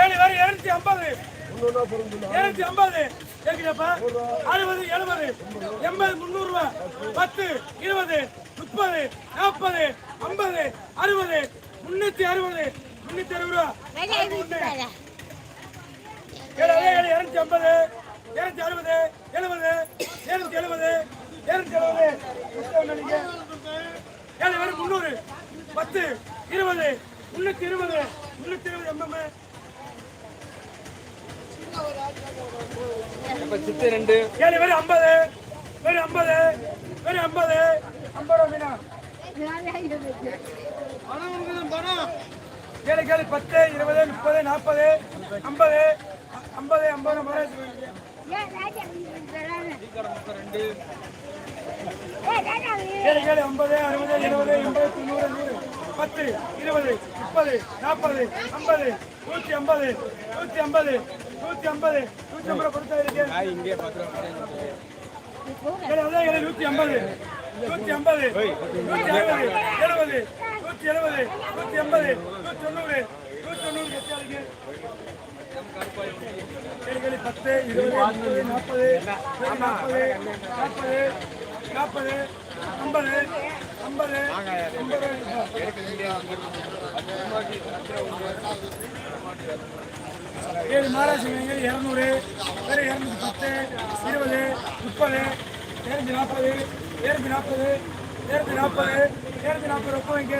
ஏழு வரை இருநூத்தி ஐம்பது. இருநூத்தி ஐம்பது. கேட்கிறப்ப அறுபது எழுபது. எண்பது முந்நூறு ரூபாய் பத்து இருபது முப்பது நாற்பது ஐம்பது அறுபது முன்னூத்தி அறுபது முன்னூத்தி அறுபது ரூபா. இருநூத்தி ஐம்பது இருநூத்தி அறுபது எழுபது இருநூத்தி எழுபது இருநூத்தி எழுபது. முந்நூறு. பத்து இருபது முன்னூத்தி இருபது முன்னூத்தி இருபது எம்எம் சித்து ரெண்டு. ஏழு பேர் ஐம்பது பேர் ஐம்பது பேர் ஐம்பது. ஐம்பது ரூபா ஏழு கேளு பத்து இருபது முப்பது நாற்பது ஐம்பது ஐம்பது ஐம்பது ஐம்பது. ஏழு ஐம்பது அறுபது எழுபது எண்பது தொண்ணூறு நூறு. பத்து இருபது முப்பது நாற்பது ஐம்பது நூற்றி ஐம்பது நூற்றி ஐம்பது நூற்றி ஐம்பது நூற்றி ஐம்பது கொடுத்தா இருக்கு நூற்றி ஐம்பது நூற்றி ஐம்பது நூற்றி அறுபது எழுபது நூற்றி எழுபது நூற்றி எண்பது நூற்றி தொண்ணூறு நூற்றி தொண்ணூறு ஏழு ஏழு பத்து இருபது நாற்பது நாற்பது நாற்பது நாற்பது ஐம்பது ஐம்பது ஐம்பது. ஏழு மாராசிங்க இரநூறு வேறு இரநூத்தி பத்து இருபது முப்பது இரநூத்தி நாற்பது இரநூத்தி நாற்பது இரநூத்தி நாற்பது இரநூத்தி நாற்பது ஒப்பம் வைங்க